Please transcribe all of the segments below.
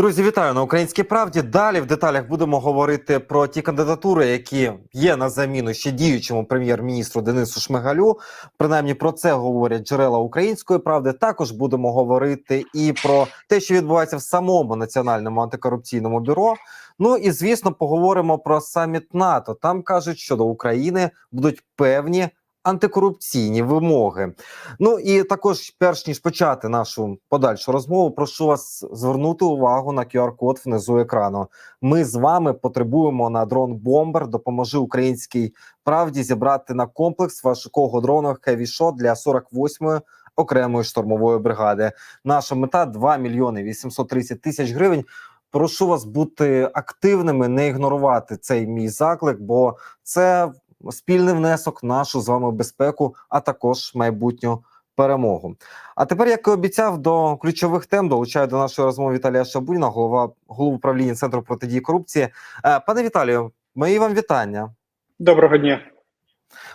Друзі, вітаю на українській правді. Далі в деталях будемо говорити про ті кандидатури, які є на заміну ще діючому прем'єр-міністру Денису Шмигалю. Принаймні про це говорять джерела української правди. Також будемо говорити і про те, що відбувається в самому національному антикорупційному бюро. Ну і звісно, поговоримо про саміт НАТО. Там кажуть, що до України будуть певні антикорупційні вимоги. Ну і також, перш ніж почати нашу подальшу розмову, прошу вас звернути увагу на QR-код внизу екрану. Ми з вами потребуємо на дрон Бомбер. Допоможи українській правді зібрати на комплекс важкого дрона Shot для 48-ї окремої штурмової бригади. Наша мета 2 мільйони 830 тисяч гривень. Прошу вас бути активними, не ігнорувати цей мій заклик, бо це спільний внесок нашу з вами безпеку, а також майбутню перемогу. А тепер, як і обіцяв, до ключових тем долучаю до нашої розмови Віталія Шабуніна, голова голову управління центру протидії корупції. Е, Пане Віталію, мої вам вітання. Доброго дня.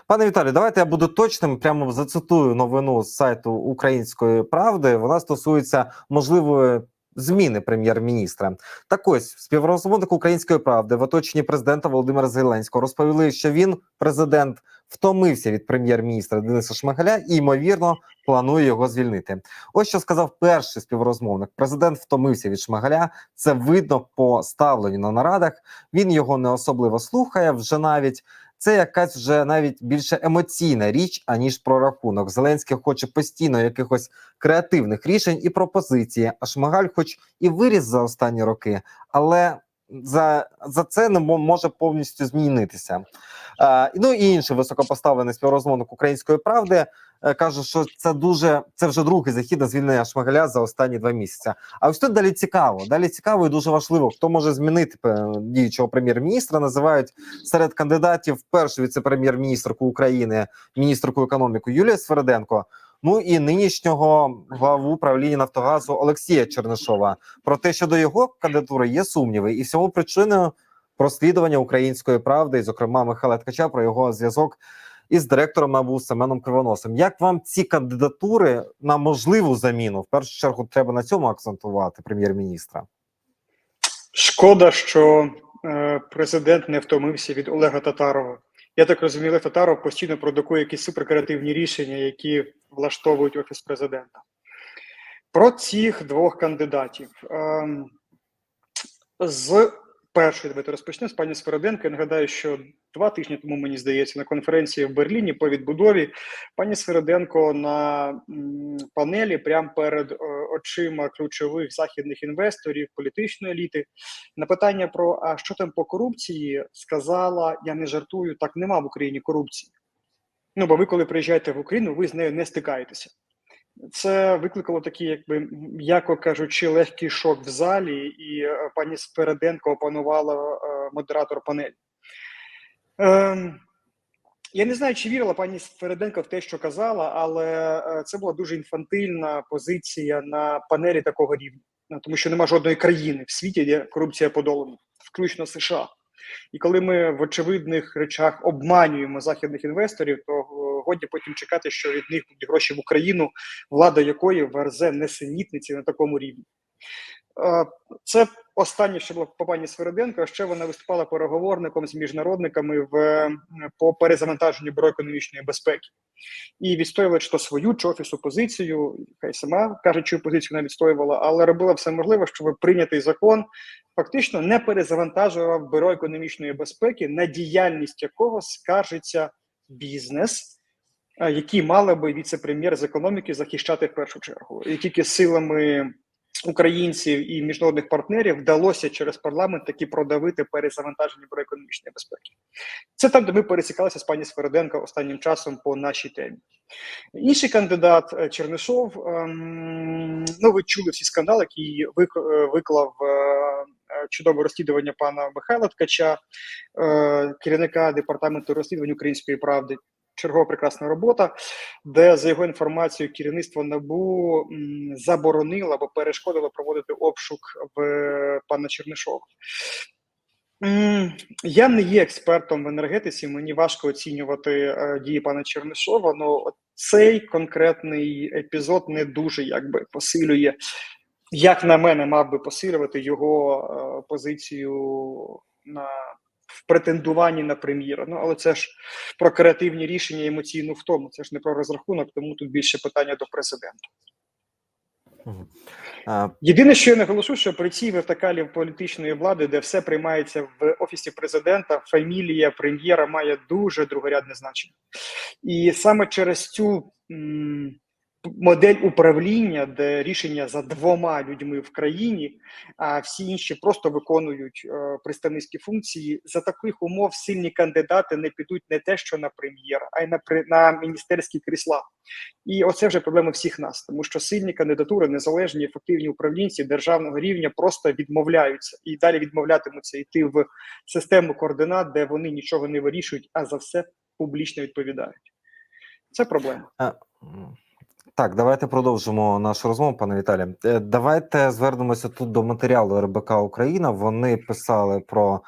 Пане Віталію, давайте я буду точним. Прямо зацитую новину з сайту Української правди. Вона стосується можливої зміни прем'єр-міністра. Так ось співрозмовник української правди в оточенні президента Володимира Зеленського розповіли, що він, президент, втомився від прем'єр-міністра Дениса Шмигаля і ймовірно планує його звільнити. Ось що сказав перший співрозмовник. Президент втомився від Шмигаля. Це видно по ставленню на нарадах. Він його не особливо слухає вже навіть. Це якась вже навіть більше емоційна річ, аніж про рахунок. Зеленський хоче постійно якихось креативних рішень і пропозиції. А шмагаль, хоч і виріс за останні роки, але за за це не мо- може повністю змінитися. Е, ну і інший високопоставлений співрозмовник української правди е, каже, що це дуже це вже другий захід на звільнення Шмигаля за останні два місяці. А ось тут далі цікаво. Далі цікаво і дуже важливо, хто може змінити діючого прем'єр-міністра. Називають серед кандидатів першу віце-прем'єр-міністрку України, міністрку економіки Юлія Свериденко. Ну і нинішнього главу правління Нафтогазу Олексія Чернишова. Про те, що до його кандидатури є сумніви, і всьому причиною розслідування української правди, і, зокрема, Михайла Ткача про його зв'язок із директором НАБУ Семеном Кривоносом. Як вам ці кандидатури на можливу заміну? В першу чергу треба на цьому акцентувати прем'єр-міністра. Шкода, що е, президент не втомився від Олега Татарова. Я так розумію, Олег Татаров постійно продукує якісь суперкреативні рішення, які влаштовують офіс президента. Про цих двох кандидатів. Ем, з першої давайте розпочнемо з пані Свероденко. Я нагадаю, що два тижні тому мені здається на конференції в Берліні по відбудові пані Свероденко на панелі прямо перед е, очима ключових західних інвесторів, політичної еліти на питання про а що там по корупції сказала: я не жартую, так нема в Україні корупції. Ну бо ви, коли приїжджаєте в Україну, ви з нею не стикаєтеся. Це викликало такий, якби м'яко кажучи, легкий шок в залі, і е, пані Спереденко опанувала е, модератор панелі. Ем, я не знаю, чи вірила пані Спереденко в те, що казала, але е, це була дуже інфантильна позиція на панелі такого рівня, Ну, тому що нема жодної країни в світі, де корупція подолана, включно США. І коли ми в очевидних речах обманюємо західних інвесторів, то е, годі потім чекати, що від них будуть гроші в Україну, влада якої верзе несенітниці на такому рівні. Е, Це останнє, що було по пані Свериденко. Ще вона виступала переговорником з міжнародниками в по перезавантаженню бюро економічної безпеки і відстоювала чи то свою чи офісу позицію. Хай сама каже, чию позицію вона відстоювала, але робила все можливе, щоб прийнятий закон фактично не перезавантажував бюро економічної безпеки, на діяльність якого скаржиться бізнес. е, Які мали би віце-прем'єр з економіки захищати в першу чергу, і тільки силами українців і міжнародних партнерів вдалося через парламент таки продавити перезавантаження про економічної безпеки. Це там, де ми пересікалися з пані Свериденко останнім часом по нашій темі. Інший кандидат е, Чернишов. ем, ну, ви чули всі скандали, які е, виклав е, чудове розслідування пана Михайла Ткача, керівника департаменту розслідувань української правди. Чергова прекрасна робота, де за його інформацією керівництво НАБУ заборонило або перешкодило проводити обшук в пана Чернишова. Я не є експертом в енергетиці, мені важко оцінювати е, дії пана Чернишова, але цей конкретний епізод не дуже якби посилює як на мене, мав би посилювати його е, позицію на в претендуванні на прем'єра. Ну але це ж про креативні рішення емоційну втому. Це ж не про розрахунок, тому тут більше питання до президента. Єдине, що я наголошу, що при цій вертикалі політичної влади, де все приймається в офісі президента, фамілія прем'єра має дуже другорядне значення, і саме через цю м, модель управління, де рішення за двома людьми в країні, а всі інші просто виконують е, представницькі функції. За таких умов сильні кандидати не підуть не те, що на прем'єра, а й на на міністерські крісла. І оце вже проблема всіх нас, тому що сильні кандидатури, незалежні, ефективні управлінці державного рівня просто відмовляються і далі відмовлятимуться йти в систему координат, де вони нічого не вирішують, а за все публічно відповідають. Це проблема. Так, давайте продовжимо нашу розмову, пане Віталію. Е, Давайте звернемося тут до матеріалу РБК Україна. Вони писали про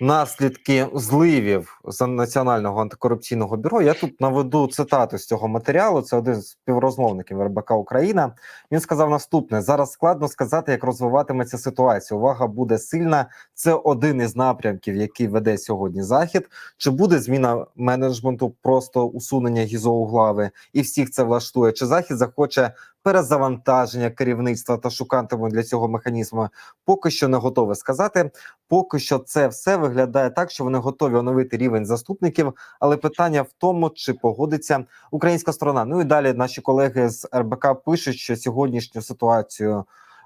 наслідки зливів з Національного антикорупційного бюро. Я тут наведу цитату з цього матеріалу. Це один з співрозмовників РБК Україна. Він сказав наступне: зараз складно сказати, як розвиватиметься ситуація. Увага буде сильна. Це один із напрямків, який веде сьогодні захід. Чи буде зміна менеджменту, просто усунення гізо углави, і всіх це влаштує? Чи захід захоче перезавантаження керівництва та шукатиме для цього механізму? Поки що не готове сказати. Поки що це все виглядає так, що вони готові оновити рівень заступників, але питання в тому, чи погодиться українська сторона. Ну і далі наші колеги з РБК пишуть, що сьогоднішню ситуацію.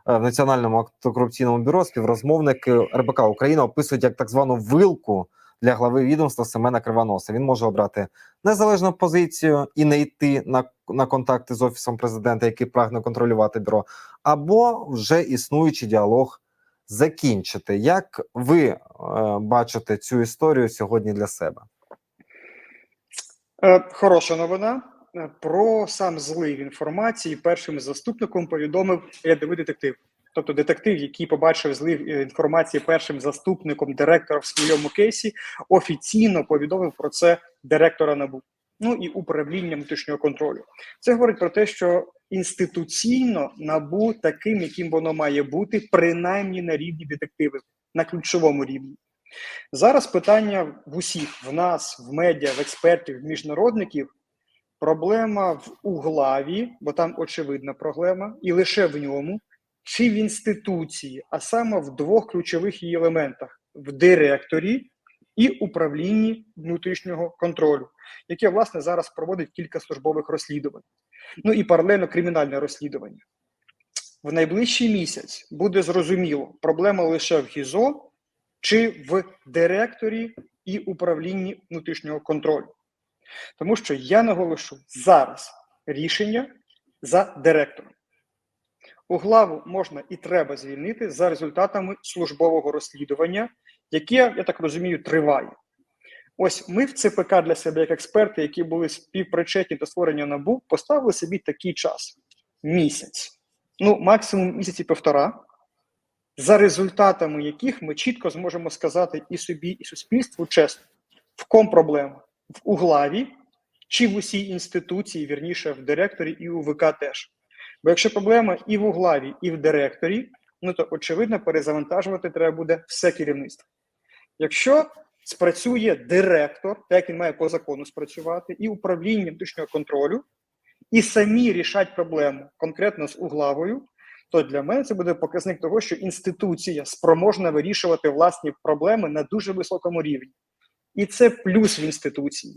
е, В національному антикорупційному бюро співрозмовники РБК Україна описують як так звану вилку для глави відомства Семена Кривоноса. Він може обрати незалежну позицію і не йти на, на контакти з офісом президента, який прагне контролювати бюро, або вже існуючий діалог закінчити. Як ви е, бачите цю історію сьогодні для себе? Е, Хороша новина. Е, Про сам злив інформації першим заступником повідомив рядовий детектив. Тобто детектив, який побачив злив е, інформації першим заступником директора в своєму кейсі, офіційно повідомив про це директора НАБУ. Ну і управління внутрішнього контролю. Це говорить про те, що інституційно НАБУ таким, яким воно має бути, принаймні на рівні детективів, на ключовому рівні. Зараз питання в усіх, в нас, в медіа, в експертів, в міжнародників. Проблема в углаві, бо там очевидна проблема, і лише в ньому, чи в інституції, а саме в двох ключових її елементах: в директорі і управлінні внутрішнього контролю, яке власне зараз проводить кілька службових розслідувань. Ну і паралельно кримінальне розслідування. В найближчий місяць буде зрозуміло, проблема лише в ГІЗО чи в директорі і управлінні внутрішнього контролю. Тому що я наголошу зараз рішення за директором. Углаву можна і треба звільнити за результатами службового розслідування, яке, я так розумію, триває. Ось ми в ЦПК для себе, як експерти, які були співпричетні до створення НАБУ, поставили собі такий час місяць, ну максимум місяці півтора, за результатами яких ми чітко зможемо сказати і собі, і суспільству чесно, в ком проблема в углаві чи в усій інституції, вірніше в директорі і у ВК теж. Бо якщо проблема і в углаві, і в директорі, ну то очевидно перезавантажувати треба буде все керівництво. Якщо спрацює директор, так як він має по закону спрацювати, і управління внутрішнього контролю, і самі рішать проблему конкретно з углавою, то для мене це буде показник того, що інституція спроможна вирішувати власні проблеми на дуже високому рівні. І це плюс в інституції.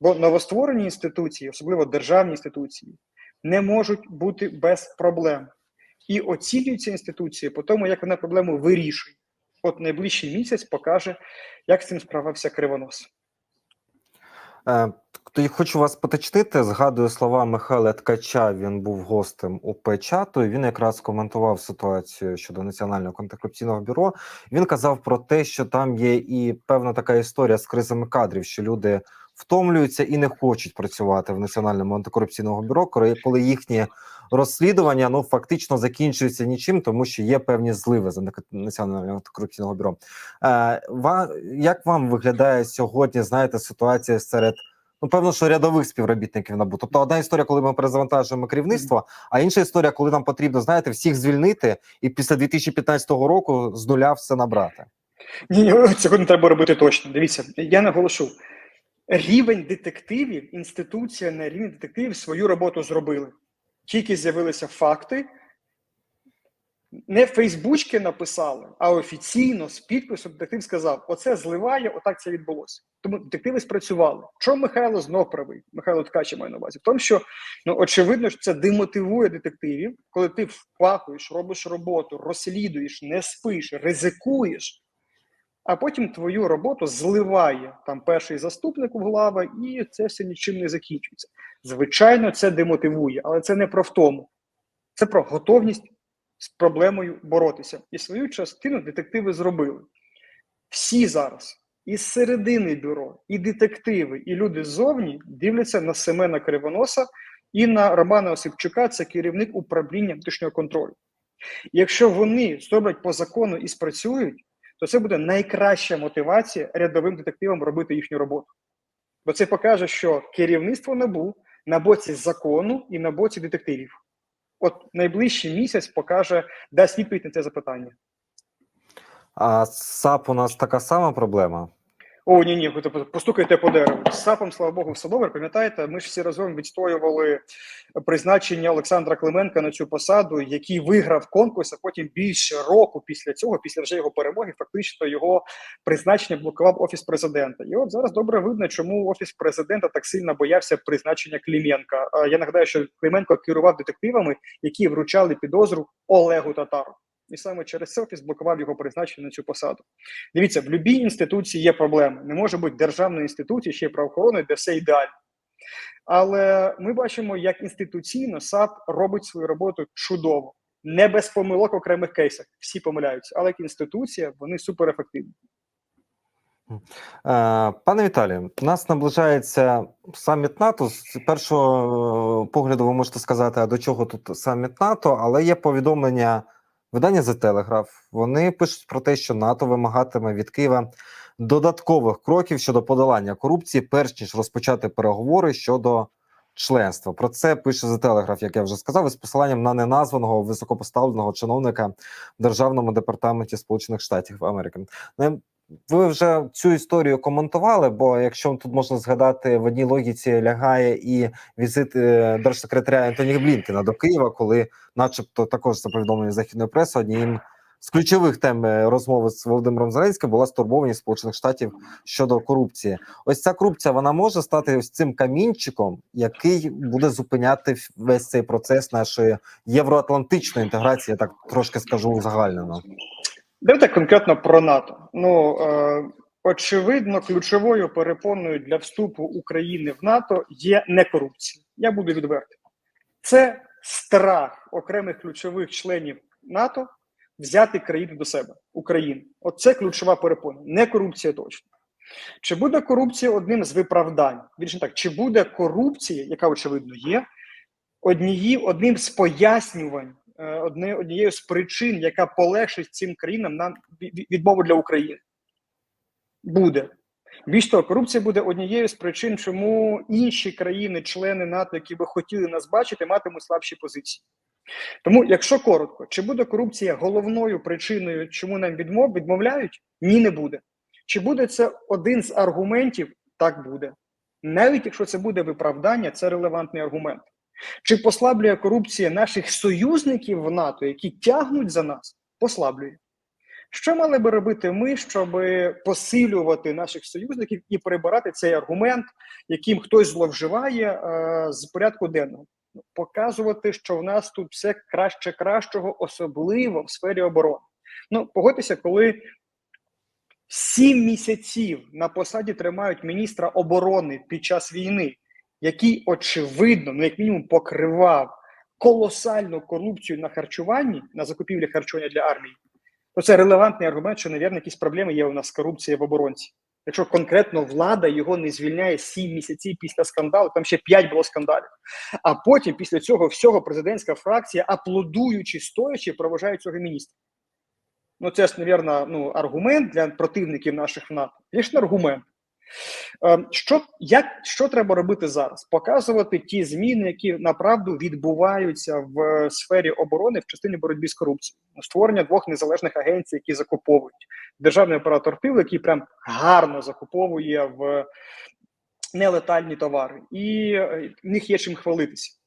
Бо новостворені інституції, особливо державні інституції, не можуть бути без проблем. І оцінюються інституції по тому, як вона проблему вирішує. От найближчий місяць покаже, як з цим справився кривонос. Тоді хочу вас поточнити. Згадую слова Михайла Ткача. Він був гостем у Печату. Він якраз коментував ситуацію щодо національного антикорупційного бюро. Він казав про те, що там є і певна така історія з кризами кадрів, що люди втомлюються і не хочуть працювати в національному антикорупційному бюро, коли їхні розслідування ну фактично закінчуються нічим, тому що є певні зливи за національного антикорупційного бюро. Е, як вам виглядає сьогодні? Знаєте, ситуація серед Ну, певно, що рядових співробітників НАБУ. Тобто одна історія, коли ми перезавантажуємо керівництво, а інша історія, коли нам потрібно, знаєте, всіх звільнити і після 2015 року з нуля все набрати. Ні, цього не треба робити точно. Дивіться, я наголошу. Рівень детективів, інституція на рівні детективів свою роботу зробили. Тільки з'явилися факти. Не Фейсбучки написали, а офіційно з підпису детектив сказав: оце зливає, отак це відбулося. Тому детективи спрацювали. Чому Михайло знов правий? Михайло Ткача має на увазі. В тому, що ну очевидно, що це демотивує детективів, коли ти впахуєш, робиш роботу, розслідуєш, не спиш, ризикуєш а потім твою роботу зливає там перший заступник в глава, і це все нічим не закінчується. Звичайно, це демотивує, але це не про втому, це про готовність з проблемою боротися. І свою частину детективи зробили. Всі зараз, і з середини бюро, і детективи, і люди ззовні дивляться на Семена Кривоноса і на Романа Осипчука, це керівник управління внутрішнього контролю. Якщо вони зроблять по закону і спрацюють, то це буде найкраща мотивація рядовим детективам робити їхню роботу. Бо це покаже, що керівництво НАБУ на боці закону і на боці детективів. От найближчий місяць покаже, дасть відповідь на це запитання. А САП у нас така сама проблема. О, ні, ні, типу, постукайте по дереву. З САПом, слава Богу, все добре. Пам'ятаєте, ми ж всі разом відстоювали призначення Олександра Клименка на цю посаду, який виграв конкурс, а потім більше року після цього, після вже його перемоги, фактично його призначення блокував офіс президента. І от зараз добре видно, чому офіс президента так сильно боявся призначення Клименка. Я нагадаю, що Клименко керував детективами, які вручали підозру Олегу Татару. І саме через це офіс блокував його призначення на цю посаду. Дивіться, в будь-якій інституції є проблеми. Не може бути державної інституції, ще й правоохоронної, де все ідеально. Але ми бачимо, як інституційно САП робить свою роботу чудово, не без помилок окремих кейсах. Всі помиляються, але як інституція вони суперефективні. Е, Пане Віталію, у нас наближається саміт НАТО. З першого е, погляду ви можете сказати, а до чого тут саміт НАТО, але є повідомлення видання The Telegraph. Вони пишуть про те, що НАТО вимагатиме від Києва додаткових кроків щодо подолання корупції, перш ніж розпочати переговори щодо членства. Про це пише The Telegraph, як я вже сказав, із посиланням на неназваного високопоставленого чиновника в Державному департаменті Сполучених Штатів Америки. Ви вже цю історію коментували, бо якщо тут можна згадати в одній логіці лягає і візит е, держсекретаря Антоні Блінкена до Києва, коли, начебто, також за повідомлення західної преси, однією з ключових тем е, розмови з Володимиром Зеленським була стурбованість Сполучених Штатів щодо корупції. Ось ця корупція вона може стати ось цим камінчиком, який буде зупиняти весь цей процес нашої євроатлантичної інтеграції. Я так трошки скажу узагальнено. Давайте конкретно про НАТО. Ну е, очевидно, ключовою перепоною для вступу України в НАТО є не корупція. Я буду відвертим. Це страх окремих ключових членів НАТО взяти країну до себе, Україну. Оце ключова перепона. Не корупція точно. Чи буде корупція одним з виправдань? Більше так, чи буде корупція, яка очевидно є, однією одним з пояснювань одне, однією з причин, яка полегшить цим країнам нам відмову для України. Буде. Більш того, корупція буде однією з причин, чому інші країни-члени НАТО, які би хотіли нас бачити, матимуть слабші позиції. Тому, якщо коротко, чи буде корупція головною причиною, чому нам відмов, відмовляють? Ні, не буде. Чи буде це один з аргументів? Так буде. Навіть якщо це буде виправдання, це релевантний аргумент. Чи послаблює корупція наших союзників в НАТО, які тягнуть за нас? Послаблює. Що мали би робити ми, щоб посилювати наших союзників і прибирати цей аргумент, яким хтось зловживає е, з порядку денного? Показувати, що в нас тут все краще кращого, особливо в сфері оборони. Ну, погодьтеся, коли сім місяців на посаді тримають міністра оборони під час війни який очевидно, ну як мінімум, покривав колосальну корупцію на харчуванні, на закупівлі харчування для армії, то це релевантний аргумент, що, навірно, якісь проблеми є у нас з корупцією в оборонці. Якщо конкретно влада його не звільняє 7 місяців після скандалу, там ще 5 було скандалів. А потім, після цього всього, президентська фракція, аплодуючи, стоячи, проважає цього міністра. Ну, це ж, навірно, ну, аргумент для противників наших НАТО. Є аргумент. Е, Що як що треба робити зараз? Показувати ті зміни, які направду відбуваються в е, сфері оборони в частині боротьби з корупцією, створення двох незалежних агенцій, які закуповують державний оператор ТИЛ, який прям гарно закуповує в нелетальні товари, і е, в них є чим хвалитися.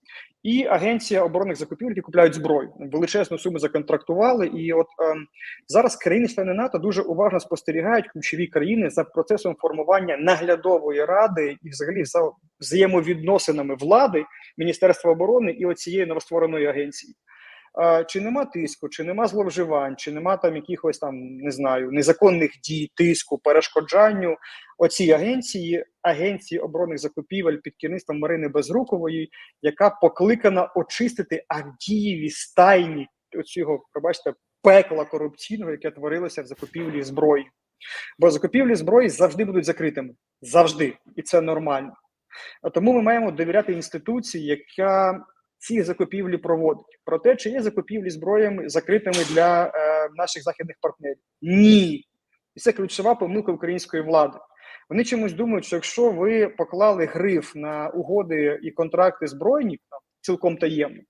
І агенція оборонних закупівель, які купляють зброю, величезну суму законтрактували. І от ем, зараз країни-члени НАТО дуже уважно спостерігають ключові країни за процесом формування наглядової ради і, взагалі, за взаємовідносинами влади Міністерства оборони і оцієї новоствореної агенції. Чи нема тиску, чи нема зловживань, чи нема там якихось там не знаю незаконних дій, тиску, перешкоджанню оцій агенції, агенції оборонних закупівель під керівництвом Марини Безрукової, яка покликана очистити Авдієві стайні оцього, пробачте, пекла корупційного, яке творилося в закупівлі зброї. Бо закупівлі зброї завжди будуть закритими. Завжди. І це нормально. А тому ми маємо довіряти інституції, яка ці закупівлі проводить. Про те, чи є закупівлі зброями закритими для е, наших західних партнерів. Ні. І це ключова помилка української влади. Вони чомусь думають, що якщо ви поклали гриф на угоди і контракти збройні там, цілком таємно,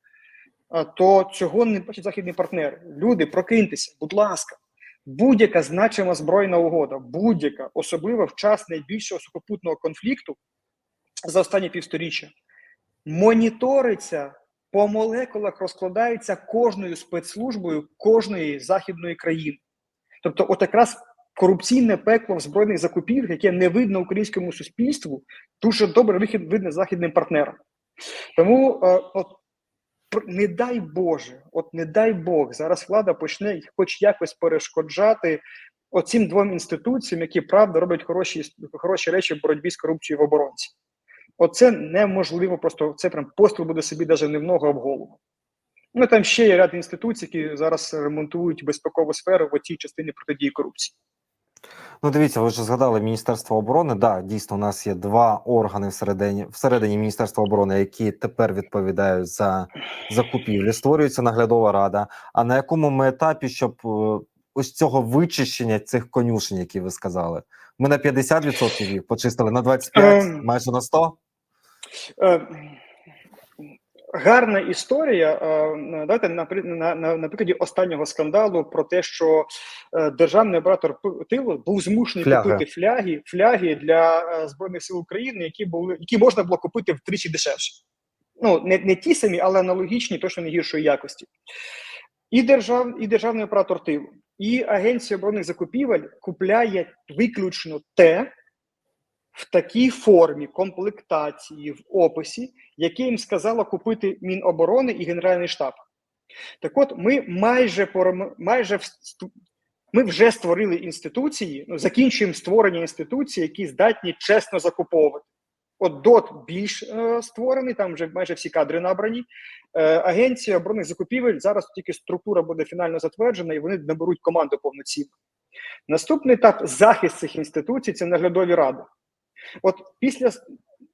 то цього не бачать західні партнери. Люди, прокиньтеся, будь ласка. Будь-яка значима збройна угода, будь-яка, особливо в час найбільшого сухопутного конфлікту за останні півсторіччя, моніториться по молекулах, розкладається кожною спецслужбою кожної західної країни. Тобто, от якраз корупційне пекло в збройних закупівлях, яке не видно українському суспільству, дуже добре видно західним партнерам. Тому е, от не дай Боже, от не дай Бог, зараз влада почне хоч якось перешкоджати оцим двом інституціям, які правда роблять хороші хороші речі в боротьбі з корупцією в оборонці. Оце неможливо, просто це прям постріл буде собі навіть не в ногу, а в голову. Ну там ще є ряд інституцій, які зараз ремонтують безпекову сферу в цій частині протидії корупції. Ну, дивіться, ви ж згадали Міністерство оборони. Да, дійсно, у нас є два органи всередині всередині Міністерства оборони, які тепер відповідають за закупівлі. Створюється наглядова рада. А на якому ми етапі, щоб е, ось цього вичищення цих конюшень, які ви сказали? Ми на 50% їх почистили, на 25%, Ем. майже на 100%? Е, Гарна історія. Е, Давайте на, на, на, на прикладі останнього скандалу про те, що е, державний оператор тилу був змушений Фляги. купити фляги, фляги для збройних сил України, які були які можна було купити втричі дешевше. Ну не, не ті самі, але аналогічні, точно не гіршої якості. І держав, і державний оператор тилу, і агенція оборонних закупівель купляє виключно те в такій формі комплектації в описі, яке їм сказала купити Міноборони і Генеральний штаб. Так от, ми майже майже ми вже створили інституції, ну, закінчуємо створення інституцій, які здатні чесно закуповувати. От ДОТ більш е, створений, там вже майже всі кадри набрані. Е, Агенція оборонних закупівель зараз тільки структура буде фінально затверджена, і вони наберуть команду повноцінно. Наступний етап захист цих інституцій це наглядові ради. От після,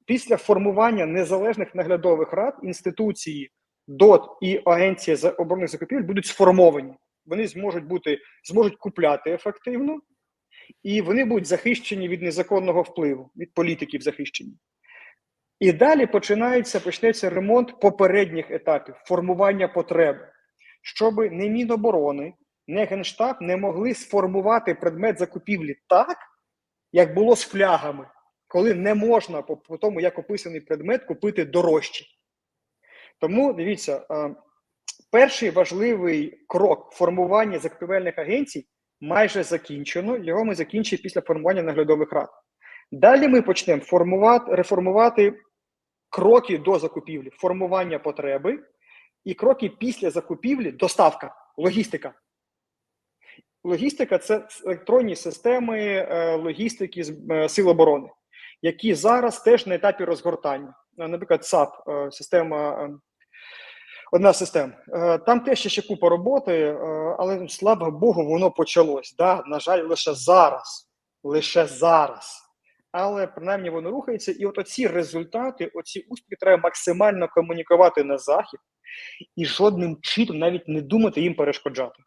після формування незалежних наглядових рад інституції ДОТ і Агенція за оборонних закупівель будуть сформовані. Вони зможуть бути зможуть купляти ефективно, і вони будуть захищені від незаконного впливу, від політиків захищені. І далі починається почнеться ремонт попередніх етапів формування потреби, щоб не Міноборони, не Генштаб не могли сформувати предмет закупівлі так, як було з флягами, коли не можна по, по тому, як описаний предмет, купити дорожче. Тому дивіться, е, перший важливий крок формування закупівельних агенцій майже закінчено. Його ми закінчимо після формування наглядових рад. Далі ми почнемо формувати, реформувати кроки до закупівлі, формування потреби і кроки після закупівлі, доставка, логістика. Логістика це електронні системи е, логістики з е, сил оборони, які зараз теж на етапі розгортання. Е, Наприклад, САП, е, система, е, одна з систем. Е, Там теж ще купа роботи, але слава Богу, воно почалось. Да? На жаль, лише зараз. Лише зараз. Але принаймні воно рухається, і от оці результати, оці успіхи треба максимально комунікувати на захід і жодним чином навіть не думати їм перешкоджати.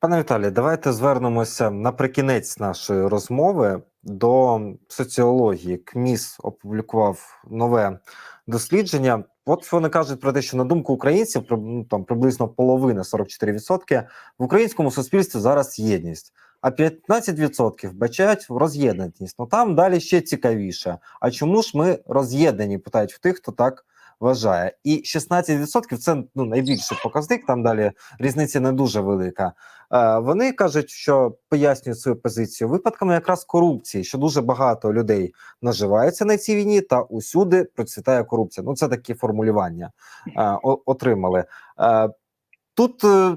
Пане Віталій, давайте звернемося наприкінець нашої розмови до соціології. КМІС опублікував нове дослідження. От вони кажуть про те, що на думку українців, ну, там приблизно половина 44%, в українському суспільстві зараз єдність. А 15% бачають роз'єднаність. Ну там далі ще цікавіше. А чому ж ми роз'єднані? Питають в тих, хто так вважає. І 16% це ну найбільший показник. Там далі різниця не дуже велика. Е, вони кажуть, що пояснюють свою позицію випадками якраз корупції, що дуже багато людей наживаються на цій війні, та усюди процвітає корупція. Ну це такі формулювання е, отримали. Е, тут е,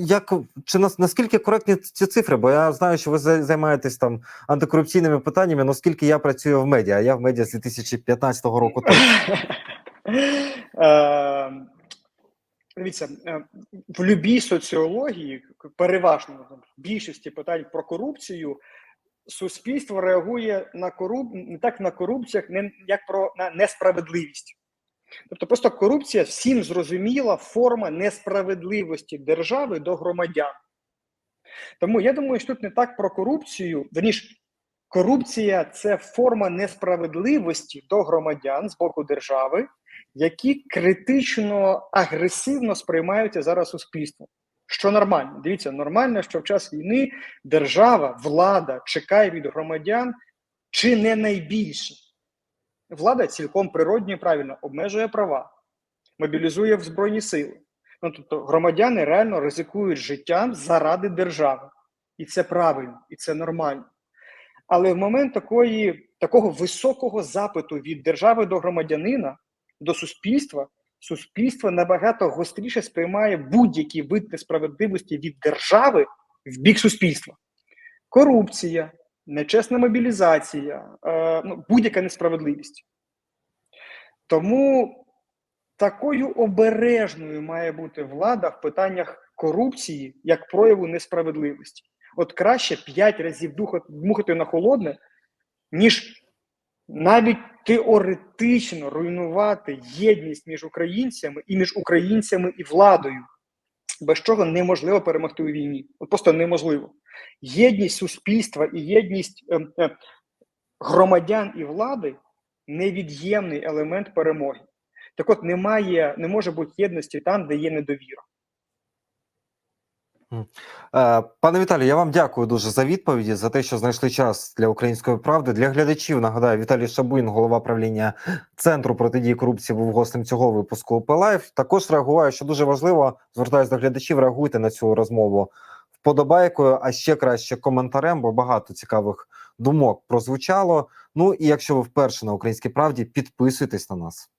як чи нас наскільки коректні ці цифри? Бо я знаю, що ви займаєтесь там антикорупційними питаннями. Наскільки я працюю в медіа? Я в медіа з 2015 року. Е, Дивіться, е, в любій соціології, переважно в більшості питань про корупцію, суспільство реагує на коруп... не так на корупціях, не як про на несправедливість. Тобто, просто корупція всім зрозуміла форма несправедливості держави до громадян. Тому я думаю, що тут не так про корупцію, верніше, корупція це форма несправедливості до громадян з боку держави, які критично агресивно сприймаються зараз суспільством. Що нормально? Дивіться, нормально, що в час війни держава, влада чекає від громадян чи не найбільше. Влада цілком природньо і правильно обмежує права, мобілізує в збройні сили. Ну тобто громадяни реально ризикують життям заради держави, і це правильно, і це нормально. Але в момент такої, такого високого запиту від держави до громадянина, до суспільства, суспільство набагато гостріше сприймає будь-які вид несправедливості від держави в бік суспільства. Корупція, нечесна мобілізація, е, ну, будь-яка несправедливість. Тому такою обережною має бути влада в питаннях корупції як прояву несправедливості. От краще п'ять разів духати, на холодне, ніж навіть теоретично руйнувати єдність між українцями і між українцями і владою, без чого неможливо перемогти у війні. От просто неможливо. Єдність суспільства і єдність е, е, громадян і влади невід'ємний елемент перемоги. Так от немає, не може бути єдності там, де є недовіра. Е, Пане Віталію, я вам дякую дуже за відповіді, за те, що знайшли час для української правди. Для глядачів нагадаю, Віталій Шабуїн, голова правління центру протидії корупції, був гостем цього випуску УП Лайф. Також реагую, що дуже важливо. Звертаюся до глядачів. Реагуйте на цю розмову вподобайкою, а ще краще коментарем, бо багато цікавих думок прозвучало. Ну і якщо ви вперше на українській правді, підписуйтесь на нас.